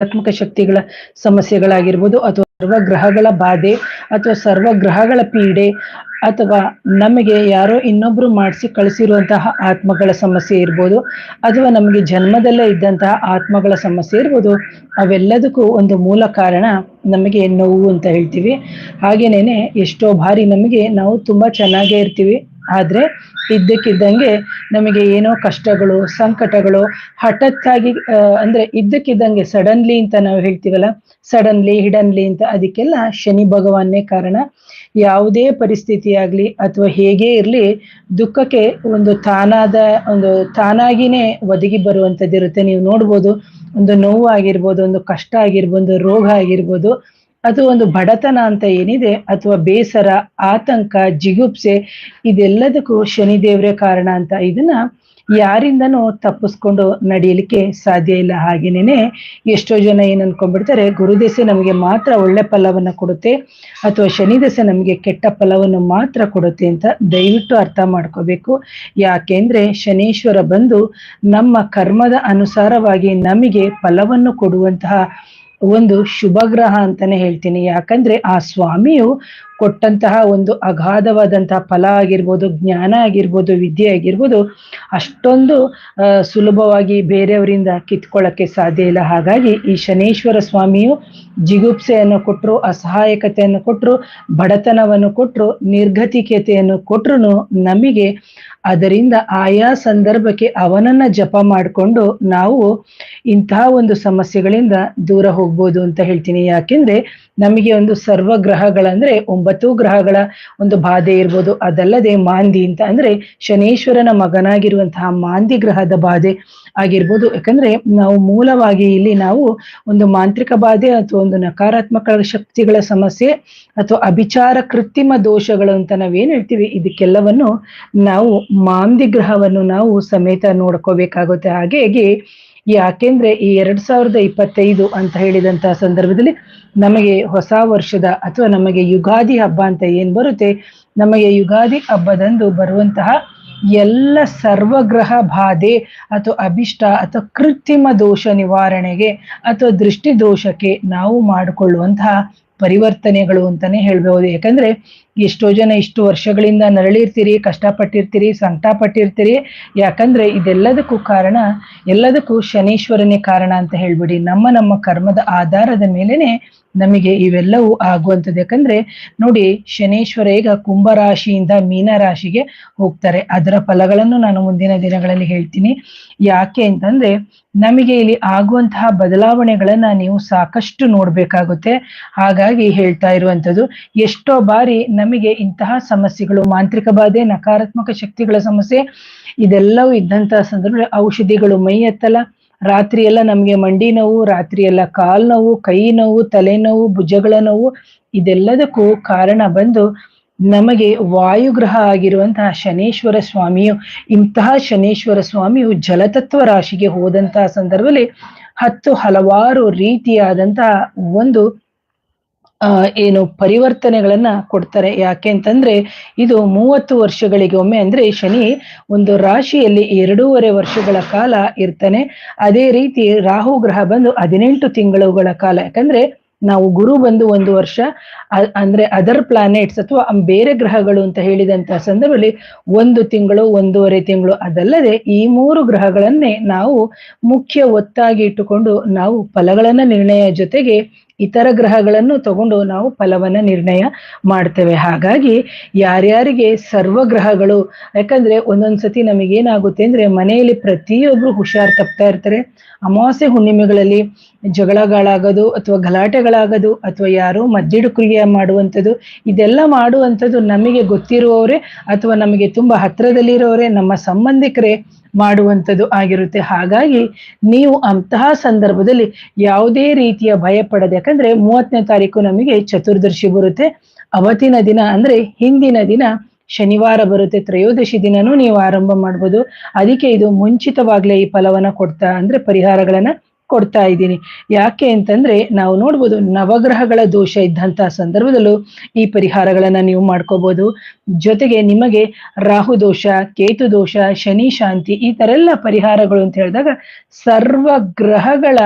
ಆತ್ಮಕ ಶಕ್ತಿಗಳ ಸಮಸ್ಯೆಗಳಾಗಿರ್ಬೋದು ಅಥವಾ ಸರ್ವ ಗ್ರಹಗಳ ಬಾಧೆ ಅಥವಾ ಸರ್ವ ಗ್ರಹಗಳ ಪೀಡೆ ಅಥವಾ ನಮಗೆ ಯಾರೋ ಇನ್ನೊಬ್ರು ಮಾಡಿಸಿ ಕಳಿಸಿರುವಂತಹ ಆತ್ಮಗಳ ಸಮಸ್ಯೆ ಇರ್ಬೋದು ಅಥವಾ ನಮಗೆ ಜನ್ಮದಲ್ಲೇ ಇದ್ದಂತಹ ಆತ್ಮಗಳ ಸಮಸ್ಯೆ ಇರ್ಬೋದು, ಅವೆಲ್ಲದಕ್ಕೂ ಒಂದು ಮೂಲ ಕಾರಣ ನಮಗೆ ನೋವು ಅಂತ ಹೇಳ್ತೀವಿ. ಹಾಗೇನೇನೆ ಎಷ್ಟೋ ಬಾರಿ ನಮಗೆ ನಾವು ತುಂಬಾ ಚೆನ್ನಾಗೇ ಇರ್ತೀವಿ. ಆದ್ರೆ ಇದ್ದಕ್ಕಿದ್ದಂಗೆ ನಮಗೆ ಏನೋ ಕಷ್ಟಗಳು, ಸಂಕಟಗಳು ಹಠತ್ತಾಗಿ ಅಂದ್ರೆ ಇದ್ದಕ್ಕಿದ್ದಂಗೆ ಸಡನ್ಲಿ ಅಂತ ನಾವು ಹೇಳ್ತೀವಲ್ಲ ಸಡನ್ಲಿ ಹಿಡನ್ಲಿ ಅಂತ ಅದಕ್ಕೆಲ್ಲ ಶನಿ ಭಗವಾನೇ ಕಾರಣ. ಯಾವುದೇ ಪರಿಸ್ಥಿತಿ ಆಗ್ಲಿ ಅಥವಾ ಹೇಗೇ ಇರ್ಲಿ ದುಃಖಕ್ಕೆ ಒಂದು ತಾನಾದ, ಒಂದು ತಾನಾಗಿನೇ ಒದಗಿ ಬರುವಂತದ್ದಿರುತ್ತೆ. ನೀವು ನೋಡ್ಬೋದು, ಒಂದು ನೋವು ಆಗಿರ್ಬೋದು, ಒಂದು ಕಷ್ಟ ಆಗಿರ್ಬೋದು ರೋಗ ಆಗಿರ್ಬೋದು. ಅದು ಒಂದು ಬಡತನ ಅಂತ ಏನಿದೆ ಅಥವಾ ಬೇಸರ, ಆತಂಕ, ಜಿಗುಪ್ಸೆ, ಇದೆಲ್ಲದಕ್ಕೂ ಶನಿದೇವರೇ ಕಾರಣ ಅಂತ ಇದನ್ನ ಯಾರಿಂದನೂ ತಪ್ಪಿಸ್ಕೊಂಡು ನಡೆಯಲಿಕ್ಕೆ ಸಾಧ್ಯ ಇಲ್ಲ. ಹಾಗೇನೇನೆ ಎಷ್ಟೋ ಜನ ಏನ್ ಅನ್ಕೊಂಡ್ಬಿಡ್ತಾರೆ, ಗುರುದೆಸೆ ನಮಗೆ ಮಾತ್ರ ಒಳ್ಳೆ ಫಲವನ್ನ ಕೊಡುತ್ತೆ ಅಥವಾ ಶನಿ ದಶೆ ನಮಗೆ ಕೆಟ್ಟ ಫಲವನ್ನು ಮಾತ್ರ ಕೊಡುತ್ತೆ ಅಂತ ದಯವಿಟ್ಟು ಅರ್ಥ ಮಾಡ್ಕೋಬೇಕು. ಯಾಕೆಂದ್ರೆ ಶನೀಶ್ವರ ಬಂದು ನಮ್ಮ ಕರ್ಮದ ಅನುಸಾರವಾಗಿ ನಮಗೆ ಫಲವನ್ನು ಕೊಡುವಂತಹ ಒಂದು ಶುಭಗ್ರಹ ಅಂತಾನೆ ಹೇಳ್ತೀನಿ. ಯಾಕಂದ್ರೆ ಆ ಸ್ವಾಮಿಯು ಕೊಟ್ಟಂತಹ ಒಂದು ಅಗಾಧವಾದಂತಹ ಫಲ ಆಗಿರ್ಬೋದು, ಜ್ಞಾನ ಆಗಿರ್ಬೋದು, ವಿದ್ಯೆ ಆಗಿರ್ಬೋದು ಅಷ್ಟೊಂದು ಸುಲಭವಾಗಿ ಬೇರೆಯವರಿಂದ ಕಿತ್ಕೊಳ್ಳಕ್ಕೆ ಸಾಧ್ಯ ಇಲ್ಲ. ಹಾಗಾಗಿ ಈ ಶನೇಶ್ವರ ಸ್ವಾಮಿಯು ಜಿಗುಪ್ಸೆಯನ್ನು ಕೊಟ್ಟರು ಅಸಹಾಯಕತೆಯನ್ನು ಕೊಟ್ಟರು ಬಡತನವನ್ನು ಕೊಟ್ಟರು ನಿರ್ಗತಿಕತೆಯನ್ನು ಕೊಟ್ರು ನಮಗೆ ಅದರಿಂದ ಆಯಾ ಸಂದರ್ಭಕ್ಕೆ ಅವನನ್ನ ಜಪ ಮಾಡಿಕೊಂಡು ನಾವು ಇಂತಹ ಒಂದು ಸಮಸ್ಯೆಗಳಿಂದ ದೂರ ಹೋಗ್ಬೋದು ಅಂತ ಹೇಳ್ತೀನಿ. ಯಾಕೆಂದ್ರೆ ನಮಗೆ ಒಂದು ಸರ್ವ ಗ್ರಹಗಳಂದ್ರೆ ಒಂಬತ್ತು ಗ್ರಹಗಳ ಒಂದು ಬಾಧೆ ಇರ್ಬೋದು. ಅದಲ್ಲದೆ ಮಾಂದಿ ಅಂತ ಅಂದ್ರೆ ಶನೇಶ್ವರನ ಮಗನಾಗಿರುವಂತಹ ಮಾಂದಿ ಗ್ರಹದ ಬಾಧೆ ಆಗಿರ್ಬೋದು. ಯಾಕಂದ್ರೆ ನಾವು ಮೂಲವಾಗಿ ಇಲ್ಲಿ ನಾವು ಒಂದು ಮಾಂತ್ರಿಕ ಬಾಧೆ ಅಥವಾ ಒಂದು ನಕಾರಾತ್ಮಕ ಶಕ್ತಿಗಳ ಸಮಸ್ಯೆ ಅಥವಾ ಅಭಿಚಾರ ಕೃತ್ರಿಮ ದೋಷಗಳು ಅಂತ ನಾವೇನ್ ಹೇಳ್ತೀವಿ, ಇದಕ್ಕೆಲ್ಲವನ್ನು ನಾವು ಮಾಂದಿ ಗ್ರಹವನ್ನು ನಾವು ಸಮೇತ ನೋಡ್ಕೋಬೇಕಾಗುತ್ತೆ. ಹಾಗಾಗಿ ಯಾಕೆಂದ್ರೆ ಈ ಎರಡ್ ಸಾವಿರದ ಇಪ್ಪತ್ತೈದು ಅಂತ ಹೇಳಿದಂತಹ ಸಂದರ್ಭದಲ್ಲಿ ನಮಗೆ ಹೊಸ ವರ್ಷದ ಅಥವಾ ನಮಗೆ ಯುಗಾದಿ ಹಬ್ಬ ಅಂತ ಏನ್ ಬರುತ್ತೆ? ನಮಗೆ ಯುಗಾದಿ ಹಬ್ಬದಂದು ಬರುವಂತಹ ಎಲ್ಲ ಸರ್ವಗ್ರಹ ಬಾಧೆ ಅಥವಾ ಅಭಿಷ್ಟ ಅಥವಾ ಕೃತ್ರಿಮ ದೋಷ ನಿವಾರಣೆಗೆ ಅಥವಾ ದೃಷ್ಟಿ ದೋಷಕ್ಕೆ ನಾವು ಮಾಡಿಕೊಳ್ಳುವಂತಹ ಪರಿವರ್ತನೆಗಳು ಅಂತಾನೆ ಹೇಳ್ಬೋದು. ಯಾಕಂದ್ರೆ ಎಷ್ಟೋ ಜನ ಇಷ್ಟು ವರ್ಷಗಳಿಂದ ನರಳಿರ್ತೀರಿ, ಕಷ್ಟಪಟ್ಟಿರ್ತೀರಿ ಸಂಕಟ ಪಟ್ಟಿರ್ತೀರಿ ಯಾಕಂದ್ರೆ ಇದೆಲ್ಲದಕ್ಕೂ ಕಾರಣ, ಎಲ್ಲದಕ್ಕೂ ಶನೀಶ್ವರನೇ ಕಾರಣ ಅಂತ ಹೇಳ್ಬಿಡಿ. ನಮ್ಮ ನಮ್ಮ ಕರ್ಮದ ಆಧಾರದ ಮೇಲೆನೆ ನಮಗೆ ಇವೆಲ್ಲವೂ ಆಗುವಂಥದ್ದು. ಯಾಕಂದ್ರೆ ನೋಡಿ, ಶನೇಶ್ವರ ಈಗ ಕುಂಭರಾಶಿಯಿಂದ ಮೀನ ರಾಶಿಗೆ ಹೋಗ್ತಾರೆ. ಅದರ ಫಲಗಳನ್ನು ನಾನು ಮುಂದಿನ ದಿನಗಳಲ್ಲಿ ಹೇಳ್ತೀನಿ. ಯಾಕೆ ಅಂತಂದ್ರೆ ನಮಗೆ ಇಲ್ಲಿ ಆಗುವಂತಹ ಬದಲಾವಣೆಗಳನ್ನ ನೀವು ಸಾಕಷ್ಟು ನೋಡ್ಬೇಕಾಗುತ್ತೆ. ಹಾಗಾಗಿ ಹೇಳ್ತಾ ಇರುವಂಥದ್ದು, ಎಷ್ಟೋ ಬಾರಿ ಇಂತಹ ಸಮಸ್ಯೆಗಳು, ಮಾಂತ್ರಿಕ ಬಾಧೆ, ನಕಾರಾತ್ಮಕ ಶಕ್ತಿಗಳ ಸಮಸ್ಯೆ, ಇದೆಲ್ಲವೂ ಇದ್ದಂತಹ ಸಂದರ್ಭದಲ್ಲಿ ಔಷಧಿಗಳು ಮೈ ಎತ್ತಲ್ಲ. ರಾತ್ರಿ ನಮಗೆ ಮಂಡಿ ನೋವು, ರಾತ್ರಿ ಎಲ್ಲ ಕಾಲ್ ನೋವು, ಕೈ ನೋವು ತಲೆನೋವು ಭುಜಗಳ ನೋವು, ಇದೆಲ್ಲದಕ್ಕೂ ಕಾರಣ ಬಂದು ನಮಗೆ ವಾಯುಗ್ರಹ ಆಗಿರುವಂತಹ ಶನೇಶ್ವರ ಸ್ವಾಮಿಯು, ಇಂತಹ ಶನೇಶ್ವರ ಸ್ವಾಮಿಯು ಜಲತತ್ವ ರಾಶಿಗೆ ಹೋದಂತಹ ಸಂದರ್ಭದಲ್ಲಿ ಹತ್ತು ಹಲವಾರು ರೀತಿಯಾದಂತಹ ಒಂದು ಏನು ಪರಿವರ್ತನೆಗಳನ್ನ ಕೊಡ್ತಾರೆ. ಯಾಕೆ ಅಂತಂದ್ರೆ, ಇದು ಮೂವತ್ತು ವರ್ಷಗಳಿಗೆ ಒಮ್ಮೆ ಅಂದ್ರೆ ಶನಿ ಒಂದು ರಾಶಿಯಲ್ಲಿ ಎರಡೂವರೆ ವರ್ಷಗಳ ಕಾಲ ಇರ್ತಾನೆ. ಅದೇ ರೀತಿ ರಾಹು ಗ್ರಹ ಬಂದು ಹದಿನೆಂಟು ತಿಂಗಳುಗಳ ಕಾಲ. ಯಾಕಂದ್ರೆ, ನಾವು ಗುರು ಬಂದು ಒಂದು ವರ್ಷ ಅಂದ್ರೆ ಅದರ್ ಪ್ಲಾನೆಟ್ಸ್ ಅಥವಾ ಬೇರೆ ಗ್ರಹಗಳು ಅಂತ ಹೇಳಿದಂತಹ ಸಂದರ್ಭದಲ್ಲಿ ಒಂದು ತಿಂಗಳು, ಒಂದೂವರೆ ತಿಂಗಳು, ಅದಲ್ಲದೆ ಈ ಮೂರು ಗ್ರಹಗಳನ್ನೇ ನಾವು ಮುಖ್ಯ ಒತ್ತಾಗಿ ಇಟ್ಟುಕೊಂಡು ನಾವು ಫಲಗಳನ್ನ ನಿರ್ಣಯ ಜೊತೆಗೆ ಇತರ ಗ್ರಹಗಳನ್ನು ತಗೊಂಡು ನಾವು ಫಲವನ್ನ ನಿರ್ಣಯ ಮಾಡ್ತೇವೆ. ಹಾಗಾಗಿ ಯಾರ್ಯಾರಿಗೆ ಸರ್ವ ಗ್ರಹಗಳು ಯಾಕಂದ್ರೆ ಒಂದೊಂದ್ಸತಿ ನಮಗೇನಾಗುತ್ತೆ ಅಂದ್ರೆ ಮನೆಯಲ್ಲಿ ಪ್ರತಿಯೊಬ್ರು ಹುಷಾರ್ ತಪ್ತಾ ಇರ್ತಾರೆ. ಅಮಾವಾಸ್ಯೆ ಹುಣ್ಣಿಮೆಗಳಲ್ಲಿ ಜಗಳಗಳಾಗೋದು ಅಥವಾ ಗಲಾಟೆಗಳಾಗೋದು ಅಥವಾ ಯಾರೋ ಮದ್ದಿಡು ಕ್ರಿಯೆ ಮಾಡುವಂಥದ್ದು, ಇದೆಲ್ಲ ಮಾಡುವಂಥದ್ದು ನಮಗೆ ಗೊತ್ತಿರುವವರೇ ಅಥವಾ ನಮಗೆ ತುಂಬಾ ಹತ್ತಿರದಲ್ಲಿರೋರೆ ನಮ್ಮ ಸಂಬಂಧಿಕರೇ ಮಾಡುವಂಥದ್ದು ಆಗಿರುತ್ತೆ. ಹಾಗಾಗಿ ನೀವು ಅಂತಹ ಸಂದರ್ಭದಲ್ಲಿ ಯಾವುದೇ ರೀತಿಯ ಭಯ ಪಡದೆ ಯಾಕಂದ್ರೆ ಮೂವತ್ತನೇ ತಾರೀಕು ನಮಗೆ ಚತುರ್ದಶಿ ಬರುತ್ತೆ. ಅವತ್ತಿನ ದಿನ ಅಂದ್ರೆ ಹಿಂದಿನ ದಿನ ಶನಿವಾರ ಬರುತ್ತೆ. ತ್ರಯೋದಶಿ ದಿನನೂ ನೀವು ಆರಂಭ ಮಾಡ್ಬೋದು. ಅದಕ್ಕೆ ಇದು ಮುಂಚಿತವಾಗ್ಲೇ ಈ ಫಲವನ್ನ ಕೊಡ್ತಾ ಅಂದ್ರೆ ಪರಿಹಾರಗಳನ್ನ ಕೊಡ್ತಾ ಇದ್ದೀನಿ. ಯಾಕೆ ಅಂತಂದ್ರೆ ನಾವು ನೋಡ್ಬೋದು ನವಗ್ರಹಗಳ ದೋಷ ಇದ್ದಂತಹ ಸಂದರ್ಭದಲ್ಲೂ ಈ ಪರಿಹಾರಗಳನ್ನ ನೀವು ಮಾಡ್ಕೋಬಹುದು ಜೊತೆಗೆ ನಿಮಗೆ ರಾಹು ದೋಷ, ಕೇತು ದೋಷ, ಶನಿ ಶಾಂತಿ ಈ ತರ ಎಲ್ಲ ಪರಿಹಾರಗಳು ಅಂತ ಹೇಳಿದಾಗ ಸರ್ವ ಗ್ರಹಗಳ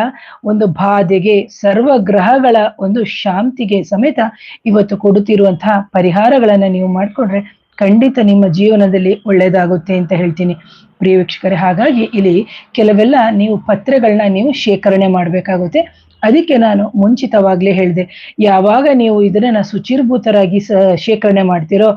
ಒಂದು ಬಾಧೆಗೆ ಸರ್ವ ಗ್ರಹಗಳ ಒಂದು ಶಾಂತಿಗೆ ಸಮೇತ ಇವತ್ತು ಕೊಡುತ್ತಿರುವಂತಹ ಪರಿಹಾರಗಳನ್ನ ನೀವು ಮಾಡ್ಕೊಂಡ್ರೆ ಖಂಡಿತ ನಿಮ್ಮ ಜೀವನದಲ್ಲಿ ಒಳ್ಳೇದಾಗುತ್ತೆ ಅಂತ ಹೇಳ್ತೀನಿ. ಪ್ರಿಯ ವೀಕ್ಷಕರೇ, ಹಾಗಾಗಿ ಇಲ್ಲಿ ಕೆಲವೆಲ್ಲ ನೀವು ಪತ್ರಗಳನ್ನ ನೀವು ಶೇಖರಣೆ ಮಾಡಬೇಕಾಗುತ್ತೆ. ಅದಕ್ಕೆ ನಾನು ಮುಂಚಿತವಾಗ್ಲೇ ಹೇಳಿದೆ, ಯಾವಾಗ ನೀವು ಇದನ್ನ ಶುಚಿರ್ಭೂತರಾಗಿ ಸ, ಶೇಖರಣೆ ಮಾಡ್ತಿರೋ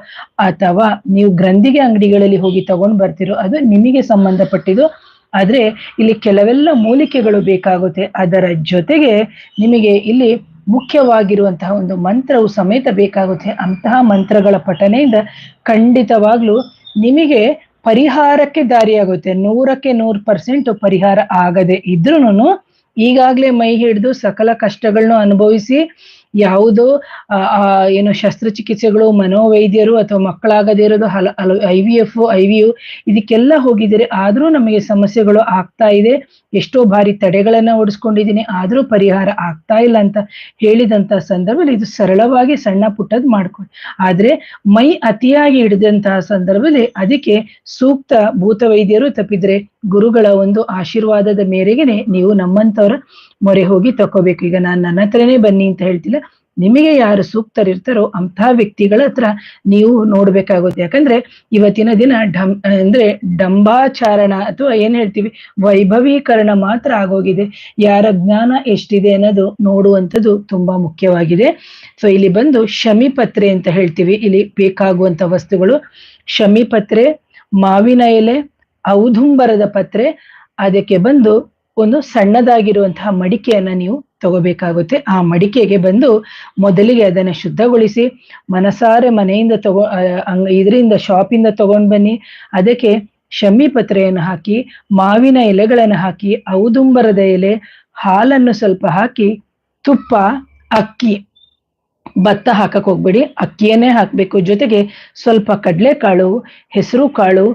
ಅಥವಾ ನೀವು ಗ್ರಂಥಿಗೆ ಅಂಗಡಿಗಳಲ್ಲಿ ಹೋಗಿ ತಗೊಂಡ್ ಬರ್ತಿರೋ, ಅದು ನಿಮಗೆ ಸಂಬಂಧಪಟ್ಟಿದ್ದು. ಆದ್ರೆ ಇಲ್ಲಿ ಕೆಲವೆಲ್ಲ ಮೂಲಿಕೆಗಳು ಬೇಕಾಗುತ್ತೆ. ಅದರ ಜೊತೆಗೆ ನಿಮಗೆ ಇಲ್ಲಿ ಮುಖ್ಯವಾಗಿರುವಂತಹ ಒಂದು ಮಂತ್ರವು ಸಮೇತ ಬೇಕಾಗುತ್ತೆ. ಅಂತಹ ಮಂತ್ರಗಳ ಪಠನೆಯಿಂದ ಖಂಡಿತವಾಗ್ಲೂ ನಿಮಗೆ ಪರಿಹಾರಕ್ಕೆ ದಾರಿಯಾಗುತ್ತೆ. ನೂರಕ್ಕೆ ನೂರು ಪರ್ಸೆಂಟ್ ಪರಿಹಾರ ಆಗದೆ ಇದ್ರೂನು ಈಗಾಗ್ಲೇ ಮೈ ಹಿಡಿದು ಸಕಲ ಕಷ್ಟಗಳನ್ನು ಅನುಭವಿಸಿ ಯಾವುದೋ ಏನು ಶಸ್ತ್ರಚಿಕಿತ್ಸೆಗಳು, ಮನೋವೈದ್ಯರು ಅಥವಾ ಮಕ್ಕಳಾಗದೇ ಇರೋದು ಹಲ I V F I V you ಇದಕ್ಕೆಲ್ಲ ಹೋಗಿದ್ದೀರಿ ಆದ್ರೂ ನಮಗೆ ಸಮಸ್ಯೆಗಳು ಆಗ್ತಾ ಇದೆ. ಎಷ್ಟೋ ಬಾರಿ ತಡೆಗಳನ್ನ ಓಡಿಸ್ಕೊಂಡಿದ್ದೀನಿ, ಆದ್ರೂ ಪರಿಹಾರ ಆಗ್ತಾ ಇಲ್ಲ ಅಂತ ಹೇಳಿದಂತ ಸಂದರ್ಭದಲ್ಲಿ ಇದು ಸರಳವಾಗಿ ಸಣ್ಣ ಪುಟ್ಟದ್ ಮಾಡ್ಕೊಳ್ಳಿ ಆದ್ರೆ ಮೈ ಅತಿಯಾಗಿ ಹಿಡಿದಂತಹ ಸಂದರ್ಭದಲ್ಲಿ ಅದಕ್ಕೆ ಸೂಕ್ತ ಭೂತ ವೈದ್ಯರು ತಪ್ಪಿದ್ರೆ ಗುರುಗಳ ಒಂದು ಆಶೀರ್ವಾದದ ಮೇರೆಗೆನೆ ನೀವು ನಮ್ಮಂತವರ ಮೊರೆ ಹೋಗಿ ತಕೋಬೇಕು. ಈಗ ನಾನು ನನ್ನ ಹತ್ರನೇ ಬನ್ನಿ ಅಂತ ಹೇಳ್ತಿಲ್ಲ. ನಿಮಗೆ ಯಾರು ಸೂಕ್ತರಿರ್ತಾರೋ ಅಂತಹ ವ್ಯಕ್ತಿಗಳ ಹತ್ರ ನೀವು ನೋಡ್ಬೇಕಾಗುತ್ತೆ. ಯಾಕಂದ್ರೆ ಇವತ್ತಿನ ದಿನ ಡಂ ಅಂದ್ರೆ ಡಂಬಾಚಾರಣ ಅಥವಾ ಏನ್ ಹೇಳ್ತೀವಿ, ವೈಭವೀಕರಣ ಮಾತ್ರ ಆಗೋಗಿದೆ. ಯಾರ ಜ್ಞಾನ ಎಷ್ಟಿದೆ ಅನ್ನೋದು ನೋಡುವಂಥದ್ದು ತುಂಬಾ ಮುಖ್ಯವಾಗಿದೆ. ಸೊ ಇಲ್ಲಿ ಬಂದು ಶಮಿಪತ್ರೆ ಅಂತ ಹೇಳ್ತೀವಿ. ಇಲ್ಲಿ ಬೇಕಾಗುವಂತ ವಸ್ತುಗಳು. ಶಮಿಪತ್ರೆ, ಮಾವಿನ ಎಲೆ ಔದುಂಬರದ ಪತ್ರೆ, ಅದಕ್ಕೆ ಬಂದು ಒಂದು ಸಣ್ಣದಾಗಿರುವಂತಹ ಮಡಿಕೆಯನ್ನ ನೀವು ತಗೋಬೇಕಾಗುತ್ತೆ. ಆ ಮಡಿಕೆಗೆ ಬಂದು ಮೊದಲಿಗೆ ಅದನ್ನ ಶುದ್ಧಗೊಳಿಸಿ, ಮನಸಾರೆ ಮನೆಯಿಂದ ತಗೋ ಇದರಿಂದ ಶಾಪಿಂದ ತಗೊಂಡ್ ಬನ್ನಿ. ಅದಕ್ಕೆ ಶಮಿ ಪತ್ರೆಯನ್ನು ಹಾಕಿ, ಮಾವಿನ ಎಲೆಗಳನ್ನು ಹಾಕಿ, ಔದುಂಬರದ ಎಲೆ, ಹಾಲನ್ನು ಸ್ವಲ್ಪ ಹಾಕಿ, ತುಪ್ಪ, ಅಕ್ಕಿ, ಭತ್ತ ಹಾಕಕ್ ಹೋಗ್ಬೇಡಿ. ಅಕ್ಕಿಯನ್ನೇ ಹಾಕಬೇಕು. ಜೊತೆಗೆ ಸ್ವಲ್ಪ ಕಡಲೆಕಾಳು ಹೆಸರು ಕಾಳು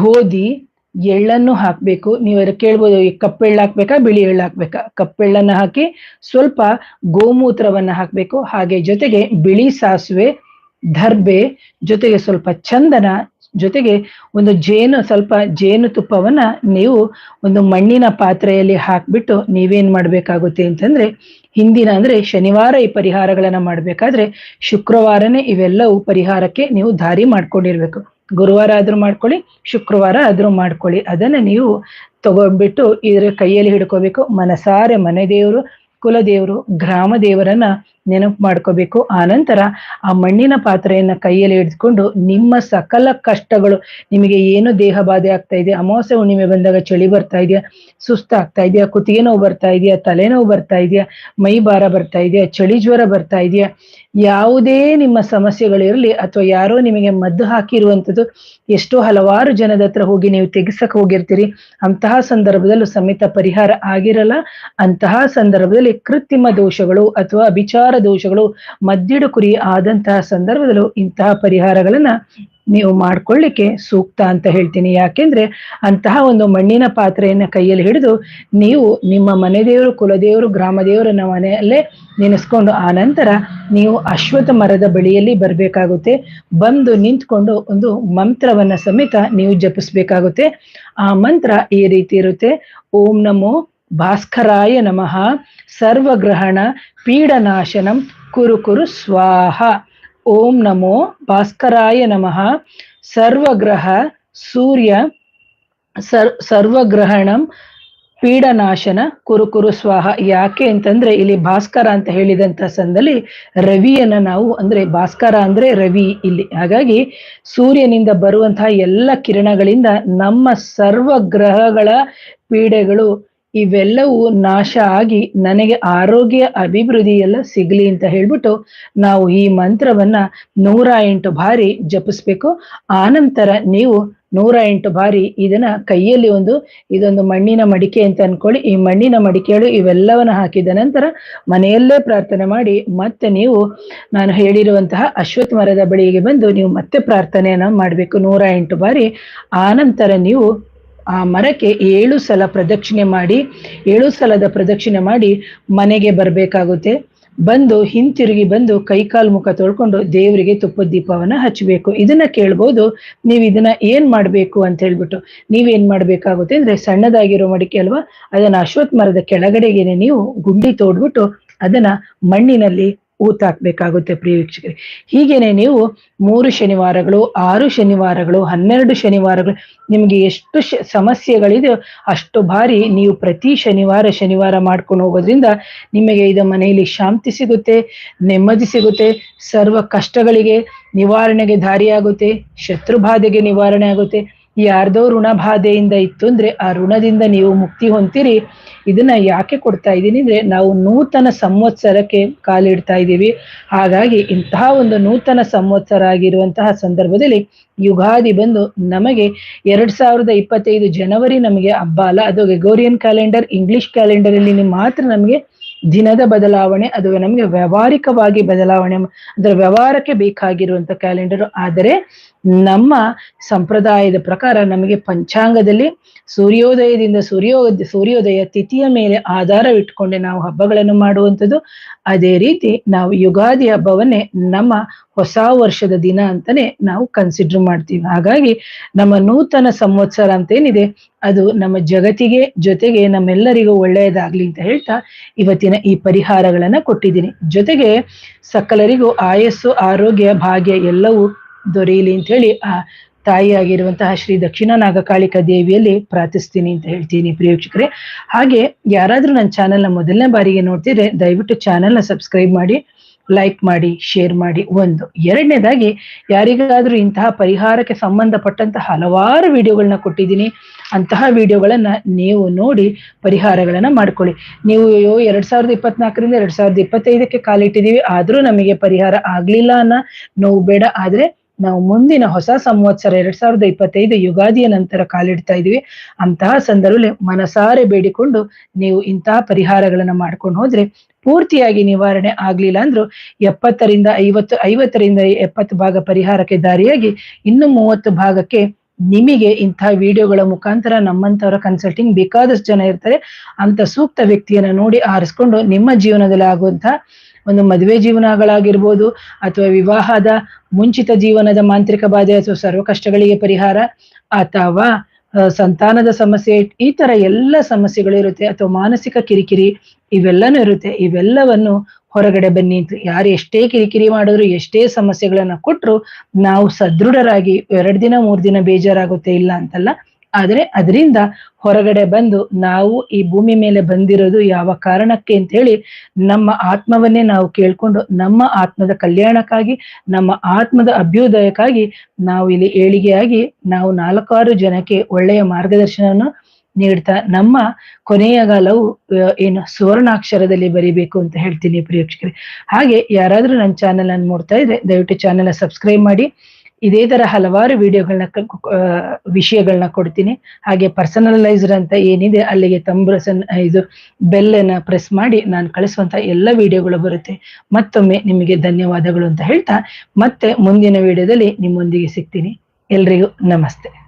ಗೋಧಿ ಎಳ್ಳನ್ನು ಹಾಕಬೇಕು. ನೀವು ಕೇಳ್ಬೋದು ಕಪ್ಪೆಳ್ಳು ಹಾಕ್ಬೇಕಾ, ಬಿಳಿ ಎಳ್ಳು ಹಾಕ್ಬೇಕಾ? ಕಪ್ಪೆಳ್ಳನ್ನ ಹಾಕಿ ಸ್ವಲ್ಪ ಗೋಮೂತ್ರವನ್ನ ಹಾಕ್ಬೇಕು. ಹಾಗೆ ಜೊತೆಗೆ ಬಿಳಿ ಸಾಸಿವೆ ದರ್ಬೆ ಜೊತೆಗೆ ಸ್ವಲ್ಪ ಚಂದನ, ಜೊತೆಗೆ ಒಂದು ಜೇನು, ಸ್ವಲ್ಪ ಜೇನು ತುಪ್ಪವನ್ನ ನೀವು ಒಂದು ಮಣ್ಣಿನ ಪಾತ್ರೆಯಲ್ಲಿ ಹಾಕ್ಬಿಟ್ಟು ನೀವೇನ್ ಮಾಡ್ಬೇಕಾಗುತ್ತೆ ಅಂತಂದ್ರೆ, ಹಿಂದಿನ ಅಂದ್ರೆ ಶನಿವಾರ ಈ ಪರಿಹಾರಗಳನ್ನ ಮಾಡ್ಬೇಕಾದ್ರೆ, ಶುಕ್ರವಾರನೇ ಇವೆಲ್ಲವೂ ಪರಿಹಾರಕ್ಕೆ ನೀವು ದಾರಿ ಮಾಡ್ಕೊಂಡಿರ್ಬೇಕು. ಗುರುವಾರ ಆದ್ರೂ ಮಾಡ್ಕೊಳ್ಳಿ, ಶುಕ್ರವಾರ ಆದ್ರೂ ಮಾಡ್ಕೊಳ್ಳಿ. ಅದನ್ನ ನೀವು ತಗೊಂಡ್ಬಿಟ್ಟು ಇದ್ರ ಕೈಯಲ್ಲಿ ಹಿಡ್ಕೋಬೇಕು. ಮನಸಾರೆ ಮನೆ ದೇವರು, ಕುಲದೇವರು, ಗ್ರಾಮ ದೇವರನ್ನ ನೆನಪು ಮಾಡ್ಕೋಬೇಕು. ಆನಂತರ ಆ ಮಣ್ಣಿನ ಪಾತ್ರೆಯನ್ನ ಕೈಯಲ್ಲಿ ಹಿಡಿದುಕೊಂಡು ನಿಮ್ಮ ಸಕಲ ಕಷ್ಟಗಳು, ನಿಮಗೆ ಏನು ದೇಹ ಬಾಧೆ ಆಗ್ತಾ ಇದೆ, ಅಮಾವಾಸ್ಯ ಹುಣ್ಣಿಮೆ ಬಂದಾಗ ಚಳಿ ಬರ್ತಾ ಇದೆಯಾ ಸುಸ್ತಾಗ್ತಾ ಇದೆಯಾ, ಕುತ್ತಿಗೆ ನೋವು ಬರ್ತಾ ಇದೆಯಾ, ತಲೆನೋವು ಬರ್ತಾ ಇದೆಯಾ, ಮೈ ಭಾರ ಬರ್ತಾ ಇದೆಯಾ, ಚಳಿ ಜ್ವರ ಬರ್ತಾ ಇದೆಯಾ ಯಾವುದೇ ನಿಮ್ಮ ಸಮಸ್ಯೆಗಳಿರಲಿ ಅಥವಾ ಯಾರೋ ನಿಮಗೆ ಮದ್ದು ಹಾಕಿರುವಂಥದ್ದು, ಎಷ್ಟೋ ಹಲವಾರು ಜನದ ಹತ್ರ ಹೋಗಿ ನೀವು ತೆಗೆಸಕ್ ಹೋಗಿರ್ತೀರಿ. ಅಂತಹ ಸಂದರ್ಭದಲ್ಲೂ ಸಮೇತ ಪರಿಹಾರ ಆಗಿರಲ್ಲ. ಅಂತಹ ಸಂದರ್ಭದಲ್ಲಿ ಕೃತ್ರಿಮ ದೋಷಗಳು ಅಥವಾ ಅಭಿಚಾರ ದೋಷಗಳು ಮದ್ದಿಡು ಕುರಿ ಆದಂತಹ ಸಂದರ್ಭದಲ್ಲೂ ಇಂತಹ ಪರಿಹಾರಗಳನ್ನ ನೀವು ಮಾಡ್ಕೊಳ್ಳಿಕ್ಕೆ ಸೂಕ್ತ ಅಂತ ಹೇಳ್ತೀನಿ. ಯಾಕೆಂದ್ರೆ ಅಂತಹ ಒಂದು ಮಣ್ಣಿನ ಪಾತ್ರೆಯನ್ನು ಕೈಯಲ್ಲಿ ಹಿಡಿದು ನೀವು ನಿಮ್ಮ ಮನೆ ದೇವರು ಕುಲದೇವರು ಗ್ರಾಮ ದೇವರನ್ನ ಮನೆಯಲ್ಲೇ ನೆನೆಸ್ಕೊಂಡು ಆ ನಂತರ ನೀವು ಅಶ್ವತ್ಥ ಮರದ ಬಳಿಯಲ್ಲಿ ಬರಬೇಕಾಗುತ್ತೆ. ಬಂದು ನಿಂತ್ಕೊಂಡು ಒಂದು ಮಂತ್ರವನ್ನ ಸಮೇತ ನೀವು ಜಪಿಸ್ಬೇಕಾಗುತ್ತೆ. ಆ ಮಂತ್ರ ಈ ರೀತಿ ಇರುತ್ತೆ. ಓಂ ನಮೋ ಭಾಸ್ಕರಾಯ ನಮಃ. ಸರ್ವಗ್ರಹಣ ಪೀಡನಾಶನಂ ಕುರುಕುರು ಕುರು ಸ್ವಾಹ. ಓಂ ನಮೋ ಭಾಸ್ಕರಾಯ ನಮಃ. ಸರ್ವಗ್ರಹ ಸೂರ್ಯ ಸರ್, ಸರ್ವಗ್ರಹಣಂ ಪೀಡನಾಶನ ಕುರು ಕುರು ಸ್ವಾಹ. ಯಾಕೆ ಅಂತಂದ್ರೆ ಇಲ್ಲಿ ಭಾಸ್ಕರ ಅಂತ ಹೇಳಿದಂತ ಸಂದಲ್ಲಿ ರವಿಯನ್ನ ನಾವು ಅಂದ್ರೆ ಭಾಸ್ಕರ ಅಂದ್ರೆ ರವಿ ಇಲ್ಲಿ. ಹಾಗಾಗಿ ಸೂರ್ಯನಿಂದ ಬರುವಂತಹ ಎಲ್ಲ ಕಿರಣಗಳಿಂದ ನಮ್ಮ ಸರ್ವ ಗ್ರಹಗಳ ಪೀಡೆಗಳು ಇವೆಲ್ಲವೂ ನಾಶ ಆಗಿ ನನಗೆ ಆರೋಗ್ಯ ಅಭಿವೃದ್ಧಿ ಎಲ್ಲ ಸಿಗ್ಲಿ ಅಂತ ಹೇಳ್ಬಿಟ್ಟು ನಾವು ಈ ಮಂತ್ರವನ್ನ ನೂರ ಎಂಟು ಬಾರಿ ಜಪಿಸ್ಬೇಕು. ಆನಂತರ ನೀವು ನೂರ ಎಂಟು ಬಾರಿ ಇದನ್ನ ಕೈಯಲ್ಲಿ ಒಂದು ಇದೊಂದು ಮಣ್ಣಿನ ಮಡಿಕೆ ಅಂತ ಅನ್ಕೊಳ್ಳಿ. ಈ ಮಣ್ಣಿನ ಮಡಿಕೆಗಳು ಇವೆಲ್ಲವನ್ನ ಹಾಕಿದ ನಂತರ ಮನೆಯಲ್ಲೇ ಪ್ರಾರ್ಥನೆ ಮಾಡಿ ಮತ್ತೆ ನೀವು ನಾನು ಹೇಳಿರುವಂತಹ ಅಶ್ವತ್ ಮರದ ಬಳಿಗೆ ಬಂದು ನೀವು ಮತ್ತೆ ಪ್ರಾರ್ಥನೆಯನ್ನ ಮಾಡಬೇಕು ನೂರ ಎಂಟು ಬಾರಿ. ಆನಂತರ ನೀವು ಆ ಮರಕ್ಕೆ ಏಳು ಸಲ ಪ್ರದಕ್ಷಿಣೆ ಮಾಡಿ, ಏಳು ಸಲದ ಪ್ರದಕ್ಷಿಣೆ ಮಾಡಿ ಮನೆಗೆ ಬರಬೇಕಾಗುತ್ತೆ. ಬಂದು ಹಿಂತಿರುಗಿ ಬಂದು ಕೈಕಾಲು ಮುಖ ತೊಳ್ಕೊಂಡು ದೇವರಿಗೆ ತುಪ್ಪದ ದೀಪವನ್ನ ಹಚ್ಚಬೇಕು. ಇದನ್ನ ಕೇಳ್ಬೋದು, ನೀವು ಇದನ್ನ ಏನ್ ಮಾಡ್ಬೇಕು ಅಂತ ಹೇಳ್ಬಿಟ್ಟು. ನೀವೇನ್ ಮಾಡ್ಬೇಕಾಗುತ್ತೆ ಅಂದ್ರೆ ಸಣ್ಣದಾಗಿರೋ ಮಡಿಕೆ ಅಲ್ವಾ, ಅದನ್ನ ಅಶ್ವತ್ಥ ಮರದ ಕೆಳಗಡೆಗೇನೆ ನೀವು ಗುಂಡಿ ತೋಡ್ಬಿಟ್ಟು ಅದನ್ನ ಮಣ್ಣಿನಲ್ಲಿ ಊತಾಕ್ಬೇಕಾಗುತ್ತೆ ಪ್ರಿಯ ವೀಕ್ಷಕರೇ. ಹೀಗೇನೆ ನೀವು ಮೂರು ಶನಿವಾರಗಳು, ಆರು ಶನಿವಾರಗಳು, ಹನ್ನೆರಡು ಶನಿವಾರಗಳು, ನಿಮಗೆ ಎಷ್ಟು ಸಮಸ್ಯೆಗಳಿದೆಯೋ ಅಷ್ಟು ಬಾರಿ ನೀವು ಪ್ರತಿ ಶನಿವಾರ ಶನಿವಾರ ಮಾಡ್ಕೊಂಡು ಹೋಗೋದ್ರಿಂದ ನಿಮಗೆ ಇದು ಮನೆಯಲ್ಲಿ ಶಾಂತಿ ಸಿಗುತ್ತೆ, ನೆಮ್ಮದಿ ಸಿಗುತ್ತೆ, ಸರ್ವ ಕಷ್ಟಗಳಿಗೆ ನಿವಾರಣೆಗೆ ದಾರಿಯಾಗುತ್ತೆ ಶತ್ರು ಬಾಧೆಗೆ ನಿವಾರಣೆ ಆಗುತ್ತೆ. ಯಾರ್ದೋ ಋಣ ಬಾಧೆಯಿಂದ ಇತ್ತು ಅಂದ್ರೆ ಆ ಋಣದಿಂದ ನೀವು ಮುಕ್ತಿ ಹೊಂತೀರಿ ಇದನ್ನ ಯಾಕೆ ಕೊಡ್ತಾ ಇದ್ದೀನಿ ಅಂದ್ರೆ ನಾವು ನೂತನ ಸಂವತ್ಸರಕ್ಕೆ ಕಾಲಿಡ್ತಾ ಇದ್ದೀವಿ. ಹಾಗಾಗಿ ಇಂತಹ ಒಂದು ನೂತನ ಸಂವತ್ಸರ ಆಗಿರುವಂತಹ ಸಂದರ್ಭದಲ್ಲಿ ಯುಗಾದಿ ಬಂದು ನಮಗೆ ಎರಡ್ ಸಾವಿರದ ಇಪ್ಪತ್ತೈದು ಜನವರಿ ನಮಗೆ ಹಬ್ಬ ಅಲ್ಲ, ಅದು ಗೆಗೋರಿಯನ್ ಕ್ಯಾಲೆಂಡರ್, ಇಂಗ್ಲಿಷ್ ಕ್ಯಾಲೆಂಡರ್ ಅಲ್ಲಿ ಮಾತ್ರ ನಮಗೆ ದಿನದ ಬದಲಾವಣೆ, ಅದು ನಮಗೆ ವ್ಯಾವಹಾರಿಕವಾಗಿ ಬದಲಾವಣೆ, ಅಂದ್ರೆ ವ್ಯವಹಾರಕ್ಕೆ ಬೇಕಾಗಿರುವಂತ ಕ್ಯಾಲೆಂಡರ್. ಆದರೆ ನಮ್ಮ ಸಂಪ್ರದಾಯದ ಪ್ರಕಾರ ನಮಗೆ ಪಂಚಾಂಗದಲ್ಲಿ ಸೂರ್ಯೋದಯದಿಂದ ಸೂರ್ಯೋ, ಸೂರ್ಯೋದಯ ತಿಥಿಯ ಮೇಲೆ ಆಧಾರವಿಟ್ಕೊಂಡೆ ನಾವು ಹಬ್ಬಗಳನ್ನು ಮಾಡುವಂಥದ್ದು. ಅದೇ ರೀತಿ ನಾವು ಯುಗಾದಿ ಹಬ್ಬವನ್ನೇ ನಮ್ಮ ಹೊಸ ವರ್ಷದ ದಿನ ಅಂತಾನೆ ನಾವು ಕನ್ಸಿಡರ್ ಮಾಡ್ತೀವಿ. ಹಾಗಾಗಿ ನಮ್ಮ ನೂತನ ಸಂವತ್ಸರ ಅಂತ ಏನಿದೆ ಅದು ನಮ್ಮ ಜಗತ್ತಿಗೆ ಜೊತೆಗೆ ನಮ್ಮೆಲ್ಲರಿಗೂ ಒಳ್ಳೆಯದಾಗ್ಲಿ ಅಂತ ಹೇಳ್ತಾ ಇವತ್ತಿನ ಈ ಪರಿಹಾರಗಳನ್ನ ಕೊಟ್ಟಿದ್ದೀನಿ. ಜೊತೆಗೆ ಸಕಲರಿಗೂ ಆಯಸ್ಸು, ಆರೋಗ್ಯ, ಭಾಗ್ಯ ಎಲ್ಲವೂ ದೊರೆಯಲಿ ಅಂತ ಹೇಳಿ, ಆ, ತಾಯಿಯಾಗಿರುವಂತಹ ಶ್ರೀ ದಕ್ಷಿಣ ನಾಗಕಾಳಿಕಾ ದೇವಿಯಲ್ಲಿ ಪ್ರಾರ್ಥಿಸ್ತೀನಿ ಅಂತ ಹೇಳ್ತೀನಿ ಪ್ರಿಯೋಕ್ಷಕರೇ ಹಾಗೆ ಯಾರಾದ್ರೂ ನನ್ನ ಚಾನೆಲ್ನ ಮೊದಲನೇ ಬಾರಿಗೆ ನೋಡ್ತಿದ್ರೆ ದಯವಿಟ್ಟು ಚಾನೆಲ್ನ ಸಬ್ಸ್ಕ್ರೈಬ್ ಮಾಡಿ, ಲೈಕ್ ಮಾಡಿ, ಶೇರ್ ಮಾಡಿ. ಒಂದು. ಎರಡನೇದಾಗಿ, ಯಾರಿಗಾದ್ರೂ ಇಂತಹ ಪರಿಹಾರಕ್ಕೆ ಸಂಬಂಧಪಟ್ಟಂತಹ ಹಲವಾರು ವಿಡಿಯೋಗಳನ್ನ ಕೊಟ್ಟಿದ್ದೀನಿ. ಅಂತಹ ವಿಡಿಯೋಗಳನ್ನ ನೀವು ನೋಡಿ ಪರಿಹಾರಗಳನ್ನ ಮಾಡ್ಕೊಳ್ಳಿ. ನೀವು ಎರಡ್ ಸಾವಿರದ ಇಪ್ಪತ್ನಾಲ್ಕರಿಂದ ಎರಡ್ ಸಾವಿರದ ಇಪ್ಪತ್ತೈದಕ್ಕೆ ಕಾಲಿಟ್ಟಿದ್ದೀವಿ, ಆದ್ರೂ ನಮಗೆ ಪರಿಹಾರ ಆಗ್ಲಿಲ್ಲ ಅನ್ನೋ ನೋವು ಬೇಡ. ಆದ್ರೆ ನಾವು ಮುಂದಿನ ಹೊಸ ಸಂವತ್ಸರ ಎರಡ್ ಸಾವಿರದ ಇಪ್ಪತ್ತೈದು ಯುಗಾದಿಯ ನಂತರ ಕಾಲಿಡ್ತಾ ಇದೀವಿ ಅಂತಹ ಸಂದರ್ಭದಲ್ಲಿ ಮನಸಾರೆ ಬೇಡಿಕೊಂಡು ನೀವು ಇಂತಹ ಪರಿಹಾರಗಳನ್ನ ಮಾಡ್ಕೊಂಡು ಹೋದ್ರೆ ಪೂರ್ತಿಯಾಗಿ ನಿವಾರಣೆ ಆಗ್ಲಿಲ್ಲ ಅಂದ್ರೂ ಎಪ್ಪತ್ತರಿಂದ ಐವತ್ತು, ಐವತ್ತರಿಂದ ಎಪ್ಪತ್ತು ಭಾಗ ಪರಿಹಾರಕ್ಕೆ ದಾರಿಯಾಗಿ ಇನ್ನು ಮೂವತ್ತು ಭಾಗಕ್ಕೆ ನಿಮಗೆ ಇಂತಹ ವಿಡಿಯೋಗಳ ಮುಖಾಂತರ ನಮ್ಮಂತವರ ಕನ್ಸಲ್ಟಿಂಗ್ ಬೇಕಾದಷ್ಟು ಜನ ಇರ್ತಾರೆ. ಅಂತ ಸೂಕ್ತ ವ್ಯಕ್ತಿಯನ್ನ ನೋಡಿ ಆರಿಸ್ಕೊಂಡು ನಿಮ್ಮ ಜೀವನದಲ್ಲಿ ಆಗುವಂತಹ ಒಂದು ಮದುವೆ ಜೀವನಗಳಾಗಿರ್ಬೋದು ಅಥವಾ ವಿವಾಹದ ಮುಂಚಿತ ಜೀವನದ ಮಾಂತ್ರಿಕ ಬಾಧೆ ಅಥವಾ ಸರ್ವ ಕಷ್ಟಗಳಿಗೆ ಪರಿಹಾರ, ಅಥವಾ ಸಂತಾನದ ಸಮಸ್ಯೆ, ಈ ತರ ಎಲ್ಲ ಸಮಸ್ಯೆಗಳು ಇರುತ್ತೆ. ಅಥವಾ ಮಾನಸಿಕ ಕಿರಿಕಿರಿ, ಇವೆಲ್ಲನೂ ಇರುತ್ತೆ. ಇವೆಲ್ಲವನ್ನು ಹೊರಗಡೆ ಬನ್ನಿ ಯಾರು ಎಷ್ಟೇ ಕಿರಿಕಿರಿ ಮಾಡಿದ್ರು, ಎಷ್ಟೇ ಸಮಸ್ಯೆಗಳನ್ನ ಕೊಟ್ರು, ನಾವು ಸದೃಢರಾಗಿ ಎರಡು ದಿನ, ಮೂರ್ ದಿನ ಬೇಜಾರಾಗುತ್ತೆ, ಇಲ್ಲ ಅಂತಲ್ಲ. ಆದ್ರೆ ಅದರಿಂದ ಹೊರಗಡೆ ಬಂದು ನಾವು ಈ ಭೂಮಿ ಮೇಲೆ ಬಂದಿರೋದು ಯಾವ ಕಾರಣಕ್ಕೆ ಅಂತ ಹೇಳಿ ನಮ್ಮ ಆತ್ಮವನ್ನೇ ನಾವು ಕೇಳ್ಕೊಂಡು ನಮ್ಮ ಆತ್ಮದ ಕಲ್ಯಾಣಕ್ಕಾಗಿ, ನಮ್ಮ ಆತ್ಮದ ಅಭ್ಯುದಯಕ್ಕಾಗಿ ನಾವು ಇಲ್ಲಿ ಏಳಿಗೆಯಾಗಿ ನಾವು ನಾಲ್ಕಾರು ಜನಕ್ಕೆ ಒಳ್ಳೆಯ ಮಾರ್ಗದರ್ಶನವನ್ನು ನೀಡ್ತಾ ನಮ್ಮ ಕೊನೆಯ ಕಾಲವು ಏನು ಸುವರ್ಣಾಕ್ಷರದಲ್ಲಿ ಬರಿಬೇಕು ಅಂತ ಹೇಳ್ತೀನಿ ಪ್ರಿಯಕ್ಷಕರೇ ಹಾಗೆ ಯಾರಾದ್ರೂ ನನ್ನ ಚಾನೆಲ್ ಅನ್ನು ನೋಡ್ತಾ ಇದ್ರೆ ದಯವಿಟ್ಟು ಚಾನೆಲ್ ಸಬ್ಸ್ಕ್ರೈಬ್ ಮಾಡಿ. ಇದೇ ತರ ಹಲವಾರು ವಿಡಿಯೋಗಳನ್ನ ವಿಷಯಗಳನ್ನ ಕೊಡ್ತೀನಿ. ಹಾಗೆ ಪರ್ಸನಲೈಸ್ಡ್ ಅಂತ ಏನಿದೆ ಅಲ್ಲಿಗೆ ತಂಬ್ರಸನ್ ಇದು ಬೆಲ್ಲನ್ನ ಪ್ರೆಸ್ ಮಾಡಿ ನಾನು ಕಳಿಸುವಂತ ಎಲ್ಲ ವಿಡಿಯೋಗಳು ಬರುತ್ತೆ. ಮತ್ತೊಮ್ಮೆ ನಿಮಗೆ ಧನ್ಯವಾದಗಳು ಅಂತ ಹೇಳ್ತಾ ಮತ್ತೆ ಮುಂದಿನ ವಿಡಿಯೋದಲ್ಲಿ ನಿಮ್ಮೊಂದಿಗೆ ಸಿಗ್ತೀನಿ. ಎಲ್ರಿಗೂ ನಮಸ್ತೆ.